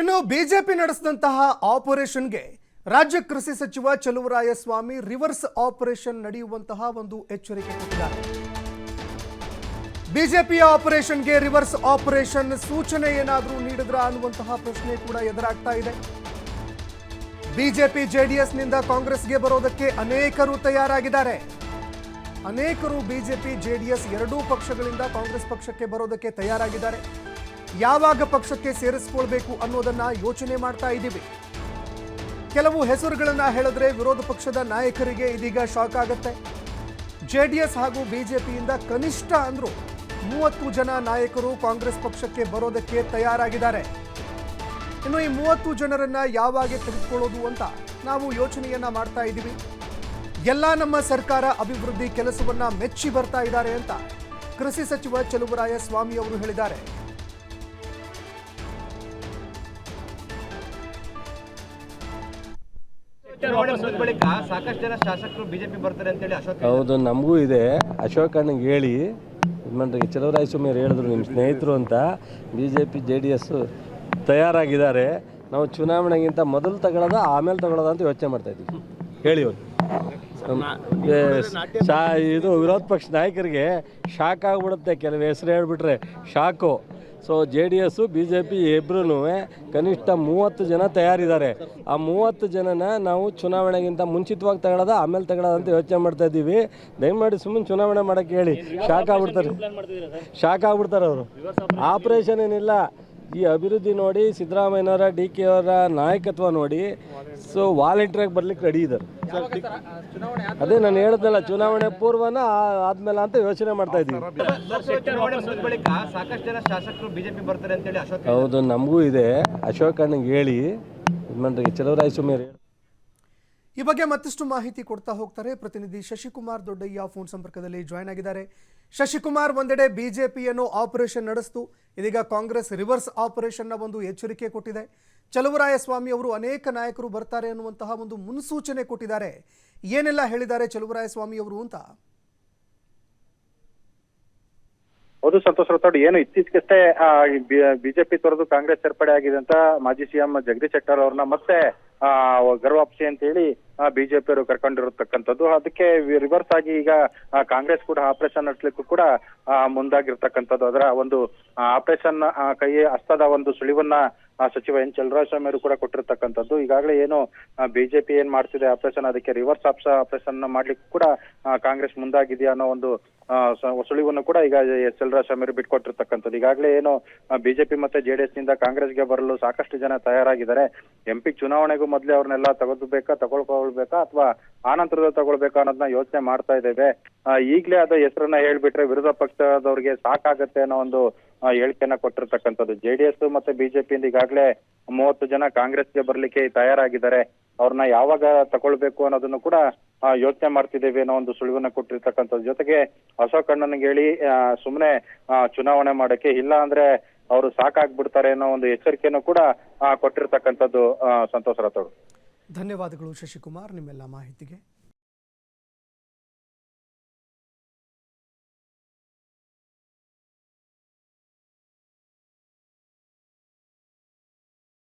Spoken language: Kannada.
ಇನ್ನು ಬಿಜೆಪಿ ನಡೆಸಿದಂತಹ ಆಪರೇಷನ್ಗೆ ರಾಜ್ಯ ಕೃಷಿ ಸಚಿವ ಚಲುವರಾಯಸ್ವಾಮಿ ರಿವರ್ಸ್ ಆಪರೇಷನ್ ನಡೆಯುವಂತಹ ಒಂದು ಎಚ್ಚರಿಕೆ ಕೊಟ್ಟಿದ್ದಾರೆ. ಬಿಜೆಪಿಯ ಆಪರೇಷನ್ಗೆ ರಿವರ್ಸ್ ಆಪರೇಷನ್ ಸೂಚನೆ ಏನಾದರೂ ನೀಡಿದ್ರ ಅನ್ನುವಂತಹ ಪ್ರಶ್ನೆ ಕೂಡ ಎದುರಾಗ್ತಾ ಇದೆ. ಬಿಜೆಪಿ ಜೆಡಿಎಸ್ನಿಂದ ಕಾಂಗ್ರೆಸ್ಗೆ ಬರೋದಕ್ಕೆ ಅನೇಕರು ತಯಾರಾಗಿದ್ದಾರೆ. ಅನೇಕರು ಬಿಜೆಪಿ, ಜೆಡಿಎಸ್ ಎರಡೂ ಪಕ್ಷಗಳಿಂದ ಕಾಂಗ್ರೆಸ್ ಪಕ್ಷಕ್ಕೆ ಬರೋದಕ್ಕೆ ತಯಾರಾಗಿದ್ದಾರೆ. ಯಾವಾಗ ಪಕ್ಷಕ್ಕೆ ಸೇರಿಸ್ಕೊಳ್ಬೇಕು ಅನ್ನೋದನ್ನ ಯೋಚನೆ ಮಾಡ್ತಾ ಇದ್ದೀವಿ. ಕೆಲವು ಹೆಸರುಗಳನ್ನ ಹೇಳಿದ್ರೆ ವಿರೋಧ ಪಕ್ಷದ ನಾಯಕರಿಗೆ ಇದೀಗ ಶಾಕ್ ಆಗುತ್ತೆ. ಜೆಡಿಎಸ್ ಹಾಗೂ ಬಿಜೆಪಿಯಿಂದ ಕನಿಷ್ಠ ಅಂದ್ರು ಮೂವತ್ತು ಜನ ನಾಯಕರು ಕಾಂಗ್ರೆಸ್ ಪಕ್ಷಕ್ಕೆ ಬರೋದಕ್ಕೆ ತಯಾರಾಗಿದ್ದಾರೆ. ಇನ್ನು ಈ ಮೂವತ್ತು ಜನರನ್ನ ಯಾವಾಗ ತೆಗೆದುಕೊಳ್ಳೋದು ಅಂತ ನಾವು ಯೋಚನೆಯನ್ನ ಮಾಡ್ತಾ ಇದ್ದೀವಿ. ಎಲ್ಲ ನಮ್ಮ ಸರ್ಕಾರ ಅಭಿವೃದ್ಧಿ ಕೆಲಸವನ್ನ ಮೆಚ್ಚಿ ಬರ್ತಾ ಇದ್ದಾರೆ ಅಂತ ಕೃಷಿ ಸಚಿವ ಚಲುವರಾಯ ಸ್ವಾಮಿ ಅವರು ಹೇಳಿದ್ದಾರೆ. ಬಳಿಕ ಸಾಕಷ್ಟು ಜನ ಶಾಸಕರು ಬಿಜೆಪಿ ಬರ್ತಾರೆ ಅಂತೇಳಿ ಅಶೋಕ್ ಹೌದು, ನಮಗೂ ಇದೆ. ಅಶೋಕ್ ಅಣ್ಣಂಗೆ ಹೇಳಿ ಇದು ಮಾಡ್ರಿ ಚಲುವರಾಯಸ್ವಾಮಿ ಅವ್ರು ಹೇಳಿದ್ರು ನಿಮ್ಮ ಸ್ನೇಹಿತರು ಅಂತ. B J P J D S ತಯಾರಾಗಿದ್ದಾರೆ. ನಾವು ಚುನಾವಣೆಗಿಂತ ಮೊದಲು ತಗೊಳ್ಳೋದ ಆಮೇಲೆ ತಗೊಳ್ಳೋದ ಅಂತ ಯೋಚನೆ ಮಾಡ್ತಾ ಇದ್ದೀವಿ. ಹೇಳಿ ಅವ್ರು. ಶಾ ಇದು ವಿರೋಧ ಪಕ್ಷ ನಾಯಕರಿಗೆ ಶಾಕ್ ಆಗಿಬಿಡುತ್ತೆ ಕೆಲವು ಹೆಸರು ಹೇಳ್ಬಿಟ್ರೆ. Shock. So J D S B J P ಇಬ್ಬರೂ ಕನಿಷ್ಠ ಮೂವತ್ತು ಜನ ತಯಾರಿದ್ದಾರೆ. ಆ ಮೂವತ್ತು ಜನನ ನಾವು ಚುನಾವಣೆಗಿಂತ ಮುಂಚಿತವಾಗಿ ತಗೊಳ್ಳೋದ ಆಮೇಲೆ ತಗೊಳ್ಳೋದ ಅಂತ ಯೋಚನೆ ಮಾಡ್ತಾ ಇದ್ದೀವಿ. ದಯಮಾಡಿ ಸುಮ್ಮನೆ ಚುನಾವಣೆ ಮಾಡೋಕ್ಕೆ ಹೇಳಿ. ಶಾಕ್ ಆಗ್ಬಿಡ್ತಾರೆ. ಶಾಕ್ ಆಗ್ಬಿಡ್ತಾರೆ ಅವರು. ಆಪ್ರೇಷನ್ ಏನಿಲ್ಲ. ಈ ಅಭಿವೃದ್ಧಿ ನೋಡಿ ಸಿದ್ದರಾಮಯ್ಯನವರ ಡಿ ಕೆ ಅವರ ನಾಯಕತ್ವ ನೋಡಿ. ಸೊ ವಾಲಂಟಿಯರಾಗಿ ಬರ್ಲಿಕ್ಕೆ ರೆಡಿ ಇದ್ದಾರೆ. ಅದೇ ನಾನು ಹೇಳಿದ್ನಲ್ಲ ಚುನಾವಣೆ ಪೂರ್ವನ ಆದ್ಮೇಲೆ ಅಂತ ಯೋಚನೆ ಮಾಡ್ತಾ ಇದ್ದೀವಿ. ಚುನಾವಣೆ ಮುಗಿದ ಬಳಿಕ ಸಾಕಷ್ಟು ಜನ ಶಾಸಕರು ಬಿಜೆಪಿ ಬರ್ತಾರೆ ಅಂತೇಳಿ ಅಶೋಕ್ ಹೌದು ನಮಗೂ ಇದೆ. ಅಶೋಕ್ ಅಣ್ಣಂಗೆ ಹೇಳಿ ಇದು ಮಾಡ್ರಿ ಈ ಬಗ್ಗೆ ಮತ್ತಷ್ಟು ಮಾಹಿತಿ ಕೊಡ್ತಾ ಹೋಗ್ತಾರೆ ಪ್ರತಿನಿಧಿ ಶಶಿಕುಮಾರ್ ದೊಡ್ಡಯ್ಯ ಫೋನ್ ಸಂಪರ್ಕದಲ್ಲಿ ಜಾಯ್ನ್ ಆಗಿದ್ದಾರೆ. ಶಶಿಕುಮಾರ್ ಒಂದೆಡೆ ಬಿಜೆಪಿಯನ್ನು ಆಪರೇಷನ್ ನಡೆಸ್ತು. ಇದೀಗ ಕಾಂಗ್ರೆಸ್ ರಿವರ್ಸ್ ಆಪರೇಷನ್ನ ಒಂದು ಎಚ್ಚರಿಕೆ ಕೊಟ್ಟಿದೆ. ಚಲುವರಾಯ ಸ್ವಾಮಿ ಅವರು ಅನೇಕ ನಾಯಕರು ಬರ್ತಾರೆ ಅನ್ನುವಂತಹ ಒಂದು ಮುನ್ಸೂಚನೆ ಕೊಟ್ಟಿದ್ದಾರೆ. ಏನೆಲ್ಲ ಹೇಳಿದ್ದಾರೆ ಚಲುವರಾಯ ಸ್ವಾಮಿ ಅವರು ಅಂತ? ಹೌದು ಸಂತೋಷ್ ರಾಥೋಡ್, ಏನು ಇತ್ತೀಚೆಗಷ್ಟೇ ಬಿಜೆಪಿ ತೊರೆದು ಕಾಂಗ್ರೆಸ್ ಸೇರ್ಪಡೆ ಆಗಿದೆ ಅಂತ ಮಾಜಿ ಸಿಎಂ ಜಗದೀಶ್ ಶೆಟ್ಟರ್ ಅವ್ರನ್ನ ಮತ್ತೆ ಗರ್ವಾಪ್ಸಿ ಅಂತ ಹೇಳಿ ಬಿಜೆಪಿ ಅವರು ಕರ್ಕೊಂಡಿರತಕ್ಕಂಥದ್ದು. ಅದಕ್ಕೆ ರಿವರ್ಸ್ ಆಗಿ ಈಗ ಕಾಂಗ್ರೆಸ್ ಕೂಡ ಆಪರೇಷನ್ ನಡೆಸಲಿಕ್ಕೂ ಕೂಡ ಮುಂದಾಗಿರ್ತಕ್ಕಂಥದ್ದು. ಅದರ ಒಂದು ಆಪರೇಷನ್ ಕೈ ಹಸ್ತದ ಒಂದು ಸುಳಿವನ್ನ ಸಚಿವ ಎನ್ ಚಲರಾಯಸ್ವಾಮಿ ಅವರು ಕೂಡ ಕೊಟ್ಟಿರ್ತಕ್ಕಂಥದ್ದು. ಈಗಾಗಲೇ ಏನು ಬಿಜೆಪಿ ಏನ್ ಮಾಡ್ತಿದೆ ಆಪರೇಷನ್, ಅದಕ್ಕೆ ರಿವರ್ಸ್ ಆಪರೇಷನ್ ಮಾಡ್ಲಿಕ್ಕೂ ಕೂಡ ಕಾಂಗ್ರೆಸ್ ಮುಂದಾಗಿದೆಯಾ ಅನ್ನೋ ಒಂದು ಸುಳಿವನ್ನು ಕೂಡ ಈಗ ಎಸ್ ಎಲ್ ರಾಜಸ್ವಾಮಿ ಬಿಟ್ಕೊಟ್ಟಿರ್ತಕ್ಕಂಥದ್ದು. ಈಗಾಗಲೇ ಏನು ಬಿಜೆಪಿ ಮತ್ತೆ ಜೆಡಿಎಸ್ನಿಂದ ಕಾಂಗ್ರೆಸ್ಗೆ ಬರಲು ಸಾಕಷ್ಟು ಜನ ತಯಾರಾಗಿದ್ದಾರೆ. ಎಂಪಿ ಚುನಾವಣೆಗೂ ಮೊದಲೇ ಅವ್ರನ್ನೆಲ್ಲ ತಗೋಬೇಕಾ ತಗೊಳ್ಕೊಳ್ಬೇಕಾ, ಅಥವಾ ಆನಂತರದ ತಗೊಳ್ಬೇಕಾ ಅನ್ನೋದನ್ನ ಯೋಚನೆ ಮಾಡ್ತಾ ಇದ್ದೇವೆ. ಈಗಲೇ ಅದ ಹೆಸರನ್ನ ಹೇಳ್ಬಿಟ್ರೆ ವಿರೋಧ ಪಕ್ಷದವ್ರಿಗೆ ಸಾಕಾಗತ್ತೆ ಅನ್ನೋ ಒಂದು ಹೇಳಿಕೆಯನ್ನ ಕೊಟ್ಟಿರ್ತಕ್ಕಂಥದ್ದು. ಜೆಡಿಎಸ್ ಮತ್ತೆ ಬಿಜೆಪಿಯಿಂದ ಈಗಾಗಲೇ ಮೂವತ್ತು ಜನ ಕಾಂಗ್ರೆಸ್ಗೆ ಬರ್ಲಿಕ್ಕೆ ತಯಾರಾಗಿದ್ದಾರೆ. ಅವ್ರನ್ನ ಯಾವಾಗ ತಗೊಳ್ಬೇಕು ಅನ್ನೋದನ್ನು ಕೂಡ ಯೋಚನೆ ಮಾಡ್ತಿದ್ದೇವೆ ಅನ್ನೋ ಒಂದು ಸುಳಿವನ್ನ ಕೊಟ್ಟಿರ್ತಕ್ಕಂಥದ್ದು. ಜೊತೆಗೆ ಅಶೋಕ್ ಅಣ್ಣನಿಗೆ ಹೇಳಿ ಸುಮ್ನೆ ಚುನಾವಣೆ ಮಾಡಕ್ಕೆ ಇಲ್ಲ ಅಂದ್ರೆ ಅವರು ಸಾಕಾಗ್ಬಿಡ್ತಾರೆ ಅನ್ನೋ ಒಂದು ಎಚ್ಚರಿಕೆಯನ್ನು ಕೂಡ ಕೊಟ್ಟಿರ್ತಕ್ಕಂಥದ್ದು ಸಂತೋಷ್ ರಾಥೋಡ್. ಧನ್ಯವಾದಗಳು ಶಶಿಕುಮಾರ್, ನಿಮ್ಮೆಲ್ಲ ಮಾಹಿತಿಗೆ.